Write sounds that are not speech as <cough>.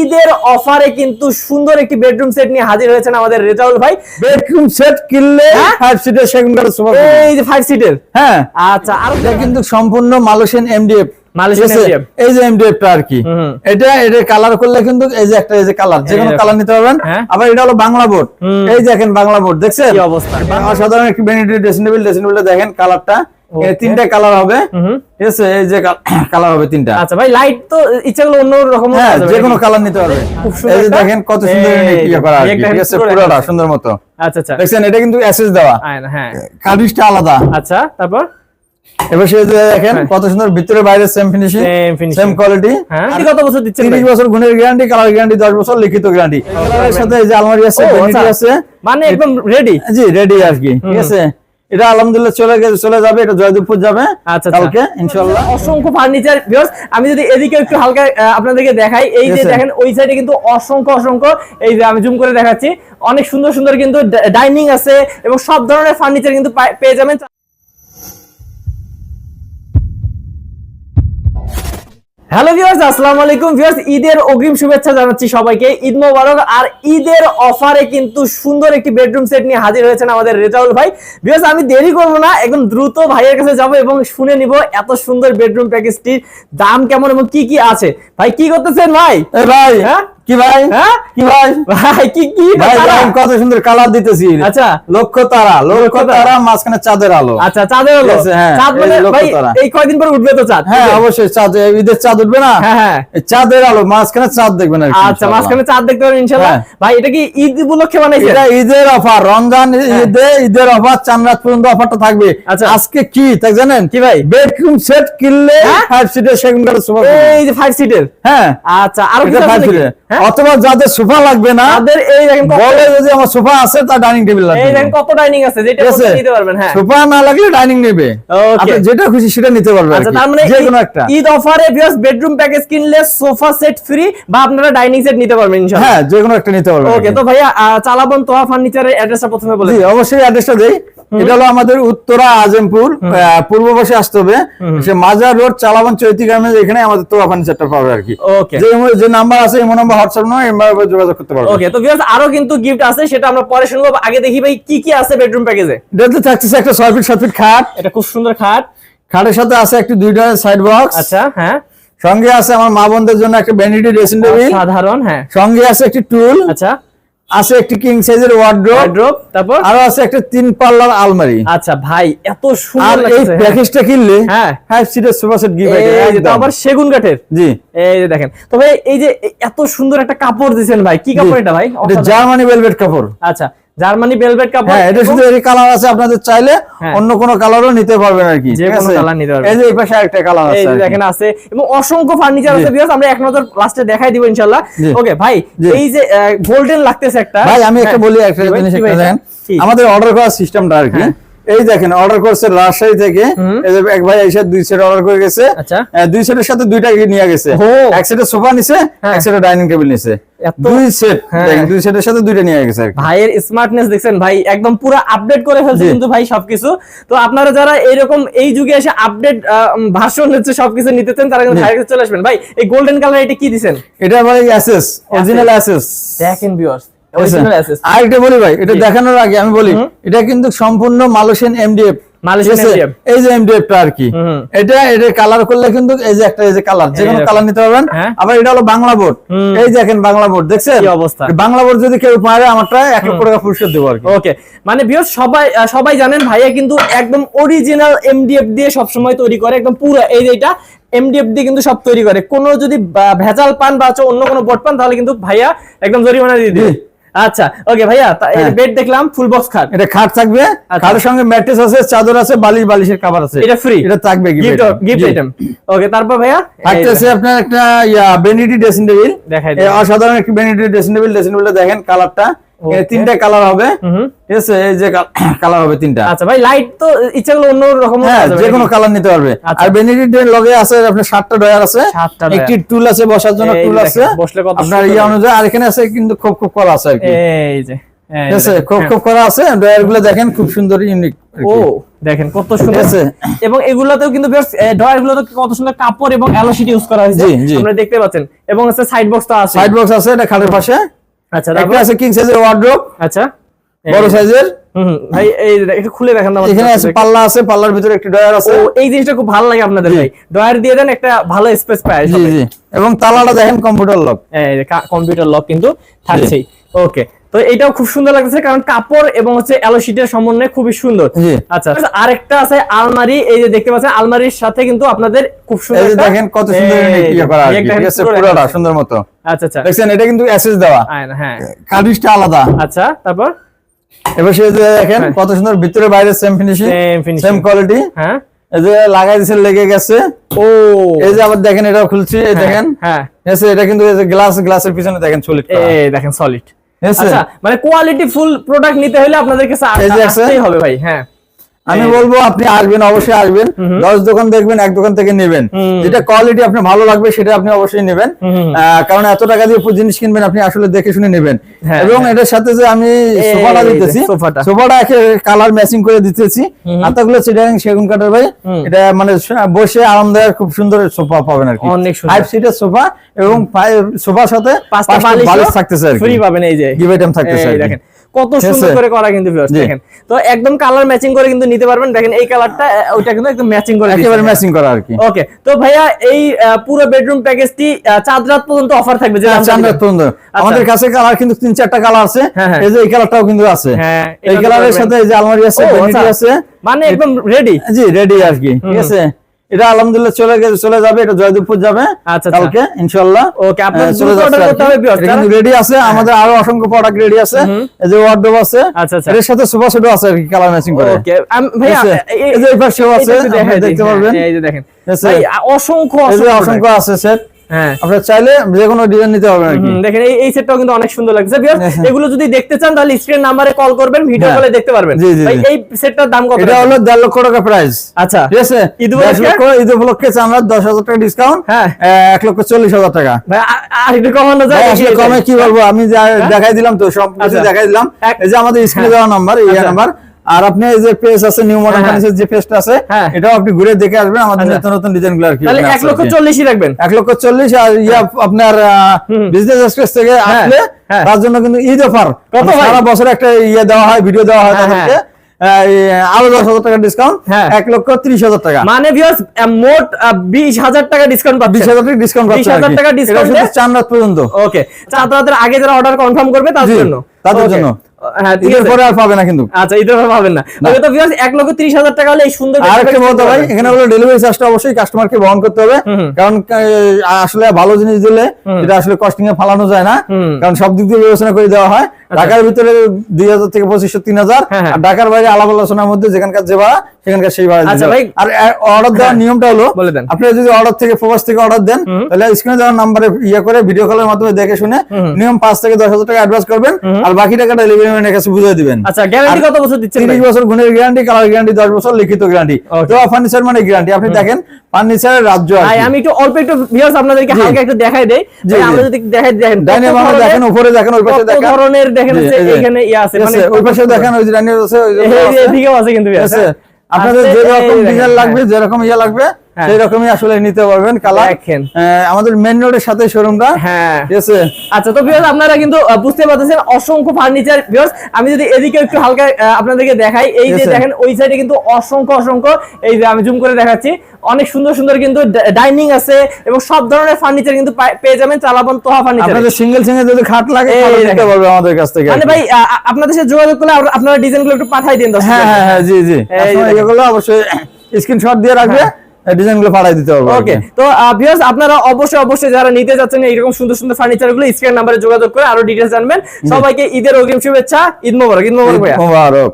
ঈদের অফারে কিন্তু সুন্দর একটি বেডরুম সেট নিয়ে হাজির হয়েছেন আমাদের রেজাউল ভাই বেডরুম সেট কিনলে? ফাইভ সিটের সোফা এই যে ফাইভ সিটের হ্যাঁ আচ্ছা আর এটা কিন্তু সম্পূর্ণ মালয়েশিয়ান এমডিএফ এই যে আর কি। এটা এটা কালার করলে কিন্তু এই যে একটা এই যে কালার যে কোনো কালার নিতে পারবেন হ্যাঁ। আবার এটা হলো বাংলা বোর্ড। এই দেখেন বাংলা বোর্ড দেখছেন অবস্থা? অসাধারণ একটি বেনিটি ড্রেসিং টেবিল ড্রেসিং টেবিলটা দেখেন কালারটা. তিনটা কালার হবে। ঠিক আছে এই যে কালার <coughs> হবে তিনটা। আচ্ছা ভাই লাইট তো ইচ্ছা করলে অন্য রকম হ্যাঁ যে কোনো কালার নিতে পারবে এই যে দেখেন কত সুন্দর ইয়ে করা ঠিক আছে পুরোটা সুন্দর মতো। আচ্ছা আচ্ছা। এটা কিন্তু এসএস দেওয়া। হ্যাঁ। কার্ডিশটা আলাদা। আচ্ছা তারপর? এবার সে দেখেন হ্যাঁ। কত সুন্দর ভিতরে বাইরে same finishing Same same quality হ্যাঁ। কত বছর দিচ্ছেন 30 বছর গুণের গ্যারান্টি কালার গ্যারান্টি 10 বছর লিখিত গ্যারান্টি সাথে এই যে আলমারি আছে ভ্যানিটি আচ্ছা। আছে। মানে একদম রেডি জি রেডি আর কি। ঠিক আছে। এটা আলহামদুলিল্লাহ চলে গেছে চলে যাবে এটা জয়দেবপুর যাবে আচ্ছা, আচ্ছা। কালকে ইনশাআল্লাহ। অসংখ্য ফার্নিচার ভিউয়ার্স আমি যদি এদিকে একটু হালকা আপনাদেরকে দেখাই এই যে দেখেন ওই সাইডে কিন্তু অসংখ্য অসংখ্য এই যে আমি জুম করে দেখাচ্ছি অনেক সুন্দর সুন্দর কিন্তু ডাইনিং আছে এবং সব ধরনের ফার্নিচার কিন্তু পেয়ে যাবেন। হ্যালো ভিউয়ার্স আসসালামু আলাইকুম। ভিউয়ার্স ঈদের অগ্রিম শুভেচ্ছা জানাচ্ছি সবাইকে। ঈদ মোবারক। আর ঈদের অফারে কিন্তু সুন্দর একটি বেডরুম সেট নিয়ে হাজির হয়েছেন আমাদের রেজাউল ভাই। ভিউয়ার্স আমি দেরি করব না একদম দ্রুত ভাইয়ের কাছে যাব এবং শুনে নিব এত সুন্দর বেডরুম প্যাকেজটির দাম কেমন এবং কি কি আছে। ভাই কি করতেছেন ভাই? ভাই হ্যাঁ? কি ভাই? হ্যাঁ? কি ভাই? ভাই কি কি ভাই তারা? দেখেন কত সুন্দর কালার দিতেছি। আচ্ছা। লক্ষ্য তারা লক্ষ্য তারা। তারা মাঝখানে চাঁদের আলো। আচ্ছা চাঁদের হলো ঠিক আছে, হ্যাঁ, চাঁদ মানে ভাই এই কয়দিন পর উঠবে তো চাঁদ? হ্যাঁ অবশ্যই চাঁদ ঈদের চাঁদ উঠবে না? হ্যাঁ হ্যাঁ। চাঁদের আলো মাঝখানে চাঁদ দেখবেন আর আচ্ছা মাঝখানে চাঁদ দেখতে পারেন ইনশাআল্লাহ। হ্যাঁ। ভাই এটা কি ঈদ উপলক্ষে বানাইছেন? এটা ঈদের অফার রমজান ঈদে ঈদের অফার চান রাত পর্যন্ত অফারটা থাকবে। আচ্ছা। আজকে কি তাই জানেন? কি ভাই? বেডরুম সেট কিনলে হ্যাঁ? ফাইভ সিটের সেগুন কাঠের সোফা এই যে ফাইভ সিটের হ্যাঁ। আচ্ছা আরও? সিটের হ্যাঁ? অথবা যাদের সোফা লাগবে না তাদের এই দেখেন বলে যদি আমার সোফা আছে তার ডাইনিং টেবিল লাগবে। এই দেখেন কত ডাইনিং আছে যেটা? মতো নিতে পারবেন হ্যাঁ। সোফা না লাগলে ডাইনিং নেবে। আপনি যেটা খুশি সেটা নিতে পারবেন আচ্ছা তার মানে যে কোনো একটা। ঈদ অফারে ভিউয়ার্স বেডরুম প্যাকেজ কিনলে সোফা সেট ফ্রি বা আপনারা ডাইনিং সেট নিতে পারবেন ইনশাআল্লাহ। হ্যাঁ যে কোনো একটা নিতে পারবেন ওকে তো ভাইয়া চালাবন তোহা ফার্নিচারের অ্যাড্রেসটা প্রথমে বলে দিন। অবশ্যই অ্যাড্রেসটা দেই। এটা হলো আমাদের উত্তরা আজমপুর পূর্ব পাশে আসতে হবে। সে মাজার রোড চালাবান চৈতি গ্রামে এখানে আমাদের তোরা ফার্নিচারটা পাবে আর কি। যে যে নাম্বার আছে এমন নাম্বার হোয়াটসঅ্যাপ নয় এই নাম্বারে যোগাযোগ করতে পারবে। ওকে তো ভিউয়ার্স আরও কিন্তু গিফট আছে সেটা আমরা পরে শুনব। আগে দেখি ভাই কি কি আছে বেডরুম প্যাকেজে দেখতে থাকতেছে একটা ছয় ফিট সাত ফিট খাট। এটা খুব সুন্দর খাট। খাটের সাথে আছে একটি দুইটা সাইড বক্স আচ্ছা হ্যাঁ। সঙ্গে আছে আমার মা বোনদের জন্য একটা ভ্যানিটি ড্রেসিং টেবিল সাধারণ হ্যাঁ। সঙ্গে আছে একটি টুল। আচ্ছা। আছে একটি কিং সাইজের ওয়ার্ড্রোব ওয়ার্ড্রোব তারপর? আরও আছে একটা তিন পাল্লার আলমারি। আচ্ছা ভাই এত আর সুন্দর এই প্যাকেজটা কিনলে হ্যাঁ। ফাইভ সিটের সোফা সেট গিফট আবার সেগুন কাঠের। জি। এই যে দেখেন। তবে এই যে এত সুন্দর একটা কাপড় দিয়েছেন ভাই কি কাপড় এটা ভাই? এটা জার্মানি ভেলভেট কাপড়। আচ্ছা জার্মানি ভেলভেট কাপড় হ্যাঁ এটা শুধু এই কালার আছে আপনাদের চাইলে হ্যাঁ। অন্য কোনো কালারও নিতে পারবেন আর কি যে কোনো আছে? নিতে পারবেন। এই যে এই পাশে আরেকটা কালার এই আছে যে দেখেন আছে এবং অসংখ্য ফার্নিচার আছে। বিকজ আমরা এক নজর লাস্টে দেখাই দিব ইনশাআল্লাহ ওকে ভাই এই যে গোল্ডেন লাগতেছে একটা ভাই আমি একটা হ্যাঁ। বলি একটা জিনিস একটা দেখেন আমাদের অর্ডার করার সিস্টেমটা আর কি হ্যাঁ। এই দেখেন অর্ডার করছে রাজশাহী থেকে এই যে এক ভাই এসে দুই সেট অর্ডার করে গেছে আচ্ছা। দুই সেটের সাথে দুইটা নিয়ে গেছে। এক সেটে সোফা নিছে। এক সেটে ডাইনিং টেবিল নিছে দুই সেট হ্যাঁ। দুই সেটের সাথে দুইটা নিয়ে গেছে ভাইয়ের স্মার্টনেস দেখছেন ভাই একদম পুরো আপডেট করে ফেলছে কিন্তু ভাই সবকিছু। তো আপনারা যারা এরকম এই যুগে এসে আপডেট ভার্সন হচ্ছে সবকিছু নিতে চান তারা কিন্তু ভাইয়ের কাছে চলে আসবেন। ভাই এই গোল্ডেন কালার এটা কি এটা ভাই অ্যাসেস অরিজিনাল অ্যাসেস দেখেন ভিউয়ার্স। অরিজিনাল অ্যাসেস আর একটা বলি ভাই এটা দেখানোর আগে আমি বলি এটা কিন্তু সম্পূর্ণ মালয়েশিয়ান এমডিএফ এই যে এমডিএফ টা আর কি হুম। এটা এটা কালার করলে কিন্তু এই যে একটা এই যে কালার যে কোনো কালার নিতে পারবেন। হ্যাঁ। আবার এটা হলো বাংলা বোর্ড এই দেখেন বাংলা বোর্ড দেখছেন? কি অবস্থা? বাংলা বোর্ড যদি কেউ পারে আমারটা এক লক্ষ টাকা পুরস্কার দেবো আর কি। ওকে। মানে সবাই সবাই জানেন ভাইয়া কিন্তু একদম অরিজিনাল এমডিএফ দিয়ে সব সময় তৈরি করে একদম পুরো। এই যে এটা এমডিএফ দিয়ে কিন্তু সব তৈরি করে। কোনো যদি ভেজাল পান বা অন্য কোনো বোর্ড পান তাহলে কিন্তু ভাইয়া একদম জরিমানা দিয়ে দিবে। আচ্ছা ওকে ভাইয়া হ্যাঁ। বেড দেখলাম ফুল বক্স খাট। এটা খাট থাকবে আচ্ছা। খাটের সঙ্গে ম্যাট্রেস আছে চাদর আছে বালিশ বালিশের খাবার আছে। এটা ফ্রি এটা থাকবে গিফট গিফট আইটেম ওকে তারপর ভাইয়া থাকতেছে আপনার একটা ইয়া বেনিটি ড্রেসিং টেবিল দেখাই এই অসাধারণ একটা বেনিটি ড্রেসিং টেবিল ড্রেসিং টেবিলটা দেখেন কালারটা. তিনটা কালার হবে। ঠিক আছে এই যে কালার <clears throat> হবে তিনটা। আচ্ছা ভাই লাইট তো ইচ্ছা করলে অন্য রকম হ্যাঁ যে কোনো কালার নিতে পারবে। আচ্ছা। আর লগে আছে আপনার সাতটা ডয়ার আছে। একটি টুল আছে বসার জন্য টুল আছে। বসলে কত আপনার ইয়ে অনুযায়ী আর এখানে আছে কিন্তু খুব খুব কল আছে আর কি। এই যে হ্যাঁ, করা আছে। ড্রয়ারগুলো দেখেন খুব সুন্দর ইউনিক ও দেখেন কত সুন্দর। এবং এগুলোতেও কিন্তু ড্রয়ার কত সুন্দর কাপড় এবং ইউজ করা হয়েছে। দেখতে পাচ্ছেন। এবং সাইড বক্স তো আছে। সাইড বক্স আছে এটা খাটের পাশে। আচ্ছা তারপর? আছে কিং সাইজের ওয়ার্ড্রোব আচ্ছা। বড় সাইজের হুম ভাই এই একটু খুলে দেখেন আমাদের এখানে আছে পাল্লা আছে পাল্লার ভিতরে একটা ড্রয়ার আছে। ও এই জিনিসটা খুব ভালো লাগে আপনাদের ভাই। ড্রয়ার দিয়ে দেন একটা ভালো স্পেস পায় জি জি। এবং তালাটা দেখেন কম্পিউটার লক কম্পিউটার লক কিন্তু থাকছেই। ওকে তো এটাও খুব সুন্দর লাগতেছে কারণ কাপড় এবং হচ্ছে অ্যালোশিটের সমন্বয় খুবই সুন্দর। জি। আচ্ছা আরেকটা আছে আলমারি এই যে দেখতে পাচ্ছেন আলমারির সাথে কিন্তু আপনাদের খুব সুন্দর দেখেন কত সুন্দর করা ঠিক আছে? পুরোটা সুন্দর মতো। আচ্ছা আচ্ছা। দেখছেন এটা কিন্তু অ্যাসেস দেওয়া। হ্যাঁ। কার্ডিশটা আলাদা। আচ্ছা তারপর? এবার সে দেখেন হ্যাঁ। কত সুন্দর ভিতরে বাইরে সেম ফিনিশিং সেম কোয়ালিটি হ্যাঁ। এই যে লাগাই দিয়েছে লেগে গেছে। ও। এই যে আবার দেখেন এটা খুলছি এই দেখেন। হ্যাঁ। এটা কিন্তু গ্লাস গ্লাসের পিছনে দেখেন সলিড এই দেখেন সলিড. আচ্ছা মানে কোয়ালিটি ফুল প্রোডাক্ট নিতে হলে আপনাদের কাছে। আসতেই হবে ভাই হ্যাঁ আমি বলব আপনি আসবেন অবশ্যই আসবেন। দশ দোকান দেখবেন এক দোকান থেকে নেবেন। যেটা কোয়ালিটি আপনি ভালো লাগবে সেটা আপনি অবশ্যই নেবেন। কারণ এত টাকা দিয়ে জিনিস কিনবেন আপনি আসলে দেখে শুনে নেবেন। হ্যাঁ, এবং হ্যাঁ। এটার সাথে যে আমি সোফাটা দিতেছি সোফাটা। একে কালার ম্যাচিং করে দিতেছি। হাতাগুলো চিটাং সেগুন কাঠের ভাই এটা মানে বসে আরামদায়ক খুব সুন্দর সোফা পাবেন আর কি। অনেক সুন্দর। ফাইভ সিটের সোফা এবং সোফার সাথে পাঁচটা বালিশ থাকতেছে আর কি। ফ্রি পাবেন এই যে। Give item থাকতেছে এই দেখেন। কত সুন্দর করে করা কিন্তু দেখেন। তো একদম কালার ম্যাচিং করে কিন্তু নিতে পারবেন। দেখেন এই কালারটা ওইটা কিন্তু একদম ম্যাচিং করে একেবারে ম্যাচিং করা আর কি। ওকে তো ভাইয়া এই পুরো বেডরুম প্যাকেজটি চাঁদ রাত পর্যন্ত অফার থাকবে যে হ্যাঁ, চান্দের দিবেন। পর্যন্ত। আমাদের কাছে কালার কিন্তু তিন চারটা কালার আছে। হ্যাঁ, হ্যাঁ। এই যে এই কালারটাও কিন্তু আছে। হ্যাঁ, এই কালারের সাথে এই যে আলমারি আছে ভ্যানিটি আচ্ছা। আছে। মানে একদম রেডি জি রেডি আর কি ঠিক আছে। এটা আলহামদুলিল্লাহ চলে গেছে চলে যাবে এটা জয়দেবপুর যাবে আচ্ছা, আচ্ছা। কালকে ইনশাআল্লাহ। ওকে, আপনার চলে যাচ্ছে। রেডি আছে? আমাদের আরও অসংখ্য প্রোডাক্ট রেডি আছে। এই যে ওয়ার্ডরোব আছে আচ্ছা। এর সাথে সোফা সেটও আছে আর কি কালার ম্যাচিং করে। ওকে এ- এই যে এই পাশেও আছে, দেখতে হ্যাঁ, পারবেন। এই যে দেখেন? ভাই, অসংখ্য অসংখ্য আছে সেট হ্যাঁ আপনারা চাইলে যে কোনো ডিজাইন নিতে পারবেন আর কি। দেখেন এই এই সেটটাও কিন্তু অনেক সুন্দর লাগছে। Viewers, হ্যাঁ। এগুলো যদি দেখতে চান তাহলে স্ক্রিন নাম্বারে কল করবেন ভিডিও হ্যাঁ। কলে দেখতে পারবেন। ভাই, এই সেটটার দাম কত? এটা হলো লক্ষ টাকা প্রাইস আচ্ছা। ঠিক আছে? ঈদ উপলক্ষে? ঈদ উপলক্ষে আমরা দশ হাজার টাকা ডিসকাউন্ট হ্যাঁ। এক লক্ষ চল্লিশ হাজার টাকা। ভাই আর কমানো যায় আসলে কমে কি বলব? আমি যা- দেখাই দিলাম তো সব কিছু আচ্ছা। দেখাই দিলাম। এই যে আমাদের স্ক্রিনে হ্যাঁ। দেওয়া নাম্বার এই। নাম্বার আর আপনি এই যে পেজ আছে নিউ হ্যাঁ, হ্যাঁ। ফার্নিচার যে পেজটা আছে হ্যাঁ। এটাও আপনি ঘুরে দেখে আসবেন আমাদের আচ্ছা। নতুন নতুন ডিজাইনগুলো আর কি তাহলে ওখানে এক লক্ষ আর কি। চল্লিশই রাখবেন এক লক্ষ চল্লিশ আর ইয়া আপনার বিজনেস এক্সপ্রেস থেকে হ্যাঁ, আসলে হ্যাঁ। তার জন্য কিন্তু ঈদ অফার কত ভাই? সারা বছর একটা ইয়ে দেওয়া হয় ভিডিও দেওয়া হয় হ্যাঁ, তাদেরকে আরও দশ হাজার টাকা ডিসকাউন্ট হ্যাঁ। এক লক্ষ ত্রিশ হাজার টাকা মানে ভিউয়ার্স মোট বিশ হাজার টাকা ডিসকাউন্ট বিশ হাজার টাকা ডিসকাউন্ট 20,000 টাকা discount এ? চার রাত পর্যন্ত ওকে চাঁদ রাতের আগে যারা অর্ডার কনফার্ম করবে তার জন্য তাদের জন্য। হ্যাঁ পাবে না কিন্তু। আচ্ছা পাবেন না। তো ভিউয়ার্স এক লক্ষ ত্রিশ হাজার টাকা হলে এই সুন্দর আর একটা দেখতে বলতে ভাই এখানে হলো ডেলিভারি চার্জটা অবশ্যই কাস্টমারকে বহন করতে হবে। কারণ আসলে ভালো জিনিস দিলে এটা আসলে কস্টিং এ ফালানো যায় না। কারণ সব দিক দিয়ে বিবেচনা করে দেওয়া হয়। ঢাকার ভিতরে দুই হাজার থেকে পঁচিশশো তিন হাজার। হ্যাঁ, হ্যাঁ। আর ঢাকার বাইরে আলাপ আলোচনার মধ্যে যেখানকার যে ভাড়া সেখানকার সেই ভাড়া আচ্ছা ভাই। আর অর্ডার দেওয়ার। নিয়মটা হলো আপনি যদি অর্ডার থেকে প্রবাস থেকে অর্ডার দেন তাহলে স্ক্রিনে দেওয়ার নাম্বারে ইয়ে করে ভিডিও কলের মাধ্যমে দেখে শুনে নিয়ম পাঁচ থেকে দশ হাজার টাকা অ্যাডভান্স করবেন। আর বাকি টাকা ডেলিভারি কাছে বুঝিয়ে দিবেন আচ্ছা গ্যারান্টি কত বছর দিচ্ছেন ভাই? তিরিশ বছর গুণের গ্যারান্টি কালার গ্যারান্টি দশ বছর লিখিত গ্যারান্টি তো ফার্নিচার মানে গ্যারান্টি আপনি দেখেন ফার্নিচারের রাজ্য ভাই আমি একটু অল্প একটু ভিউয়ার্স আপনাদেরকে হালকা একটু দেখাই দেই ভাই, আমরা যদি দেখাই দেখেন ডাইনিং দেখেন উপরে দেখেন ওই পাশে দেখেন ধরনের দেখেন জি, হচ্ছে এই যে। এখানে ইয়ে আছে মানে ওই পাশে দেখেন ওই যে ডাইনিং আছে ওই যে আছে। এদিকেও আছে কিন্তু আছে? হ্যাঁ। আপনাদের আছে, যেরকম এই ডিজাইন লাগবে হ্যাঁ। যেরকম ইয়ে লাগবে। সেই রকমই আসলে নিতে পারবেন কালার। দেখেন। আমাদের মেন রোডের সাথে শোরুমটা হ্যাঁ। ঠিক আছে? আচ্ছা তো ভিউয়ার্স আপনারা কিন্তু বুঝতে পারতেছেন অসংখ্য ফার্নিচার ভিউয়ার্স আমি যদি এদিকে একটু হালকা আপনাদেরকে দেখাই এই যে দেখেন ওই সাইডে কিন্তু অসংখ্য অসংখ্য এই যে আমি জুম করে দেখাচ্ছি অনেক সুন্দর সুন্দর কিন্তু ডাইনিং আছে এবং সব ধরনের ফার্নিচার কিন্তু পেয়ে যাবেন চালাবন তোহা ফার্নিচার আপনাদের সিঙ্গেল সিঙ্গেল যদি খাট লাগে নিতে পারবে আমাদের কাছ থেকে মানে ভাই আপনাদের সাথে যোগাযোগ করলে আপনারা ডিজাইনগুলো একটু পাঠাই দিন দর্শকদের। হ্যাঁ হ্যাঁ হ্যাঁ জি জি। এগুলো অবশ্যই <coughs> স্ক্রিনশট দিয়ে রাখবে। ডিজাইনগুলো পাঠাই দিতে পারব ওকে তো ভিউয়ার্স আপনারা অবশ্যই অবশ্যই যারা নিতে যাচ্ছেন এরকম সুন্দর সুন্দর ফার্নিচারগুলো স্ক্রিন নাম্বারে যোগাযোগ করে আরও ডিটেলস জানবেন। সবাইকে ঈদের অগ্রিম শুভেচ্ছা ঈদ মোবারক ঈদ মোবারক মোবারক।